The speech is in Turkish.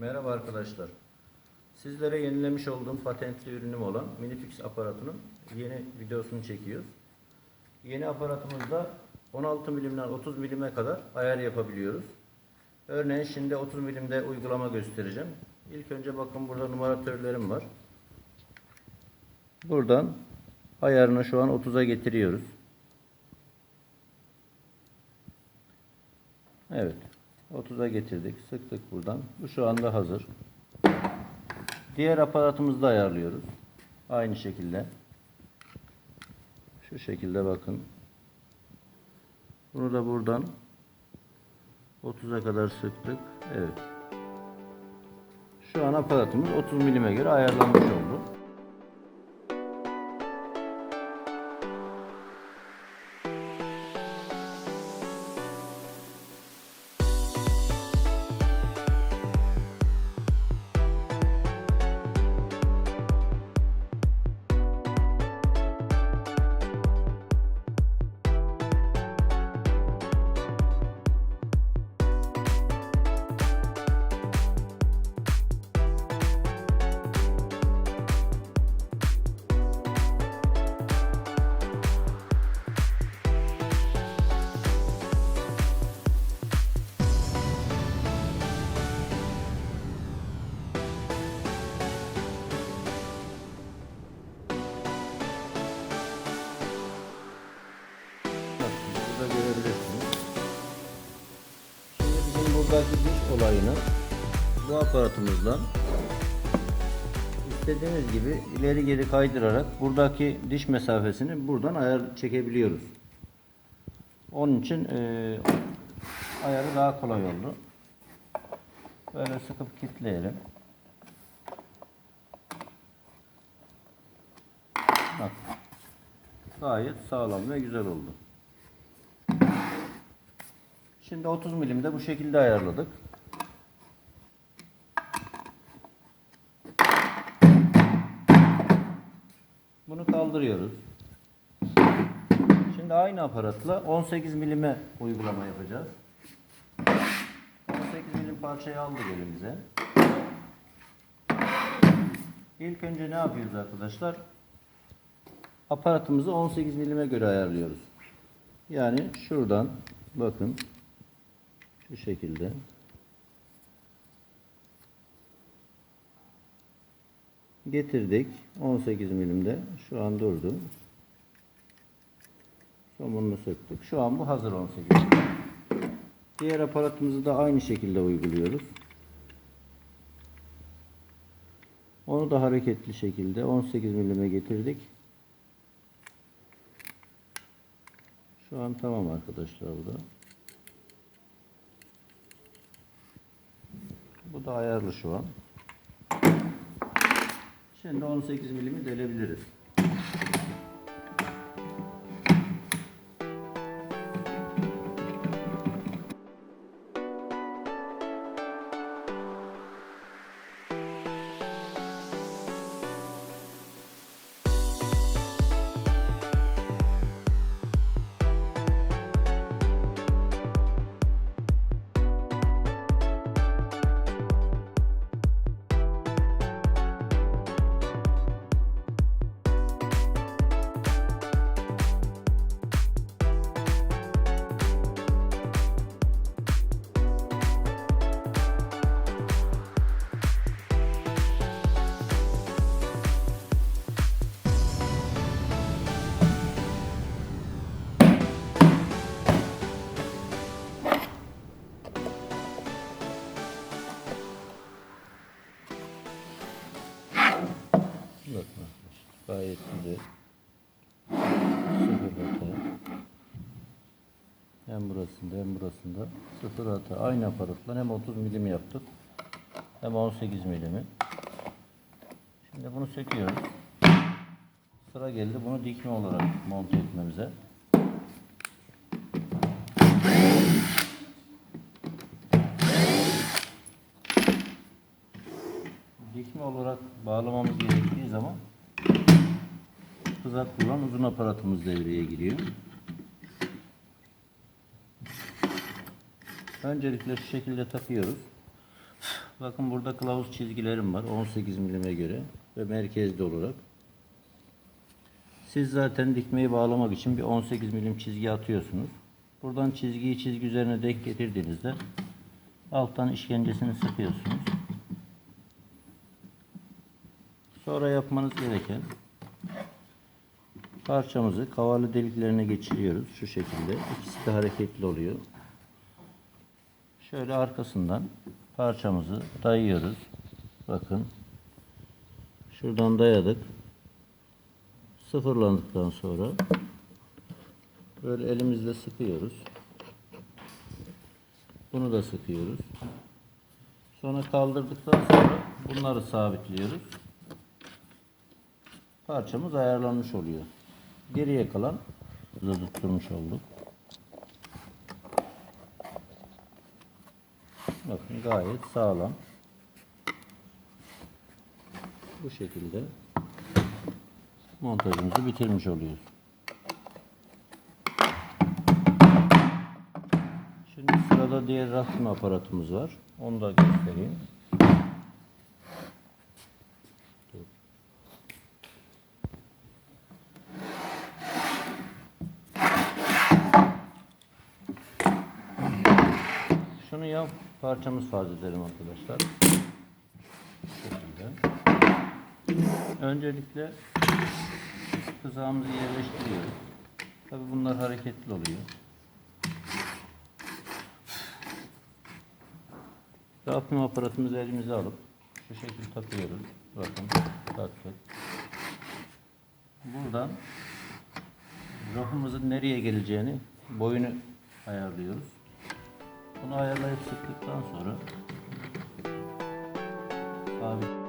Merhaba arkadaşlar. Sizlere yenilemiş olduğum patentli ürünüm olan Minifix aparatının yeni videosunu çekiyoruz. Yeni aparatımızda 16 milimden 30 milime kadar ayar yapabiliyoruz. Örneğin şimdi 30 milimde uygulama göstereceğim. İlk önce bakın burada numaratörlerim var. Buradan ayarını şu an 30'a getiriyoruz. Evet. 30'a getirdik. Sıktık buradan. Bu şu anda hazır. Diğer aparatımızda ayarlıyoruz. Aynı şekilde. Şu şekilde bakın. Bunu da buradan 30'a kadar sıktık. Evet. Şu an aparatımız 30 milime göre ayarlanmış oldu. Buradaki diş olayını bu aparatımızdan istediğimiz gibi ileri geri kaydırarak buradaki diş mesafesini buradan ayar çekebiliyoruz. Onun için e, ayarı daha kolay oldu. Böyle sıkıp kilitleyelim. Bak. Gayet sağlam ve güzel oldu. Şimdi 30 milimde bu şekilde ayarladık. Bunu kaldırıyoruz. Şimdi aynı aparatla 18 milime uygulama yapacağız. 18 milim parçayı aldık elimize. İlk önce ne yapıyoruz arkadaşlar? Aparatımızı 18 milime göre ayarlıyoruz. Yani şuradan bakın şu şekilde. Getirdik. 18 milimde. Şu an durdu. Somununu söktük. Şu an bu hazır 18 milim. Diğer aparatımızı da aynı şekilde uyguluyoruz. Onu da hareketli şekilde 18 milime getirdik. Şu an tamam arkadaşlar bu da Bu da ayarlı şu an. Şimdi 18 milimi delebiliriz. Gayet. Sıfır hata. Hem burasında hem burasında sıfır hata. Aynı aparatla hem 30 milim yaptık hem 18 milimi. Şimdi bunu söküyoruz. Sıra geldi bunu dikme olarak monte etmemize. Dikme olarak bağlamamız gerektiği zaman kızaklı olan uzun aparatımız devreye giriyor. Öncelikle şu şekilde takıyoruz. Bakın burada kılavuz çizgilerim var 18 milime göre ve merkezli olarak. Siz zaten dikmeyi bağlamak için bir 18 milim çizgi atıyorsunuz. Buradan çizgiyi çizgi üzerine denk getirdiğinizde alttan işkencesini sıkıyorsunuz. Sonra yapmanız gereken parçamızı kavalı deliklerine geçiriyoruz şu şekilde. İkisi de hareketli oluyor. Şöyle arkasından parçamızı dayıyoruz. Bakın. Şuradan dayadık. Sıfırlandıktan sonra böyle elimizle sıkıyoruz. Bunu da sıkıyoruz. Sonra kaldırdıktan sonra bunları sabitliyoruz. Parçamız ayarlanmış oluyor. Geriye kalan da tutturmuş olduk. Bakın gayet sağlam. Bu şekilde montajımızı bitirmiş oluyoruz. Şimdi sırada diğer rafting aparatımız var. Onu da göstereyim. Şunu yap parçamız farz edelim arkadaşlar. Öncelikle kızağımızı yerleştiriyoruz. Tabi bunlar hareketli oluyor. Rafting aparatımızı elimize alıp şu şekilde takıyoruz. Bakın taktık. Buradan rafımızın nereye geleceğini boyunu ayarlıyoruz. Bunu ayarlayıp sıktıktan sonra sabit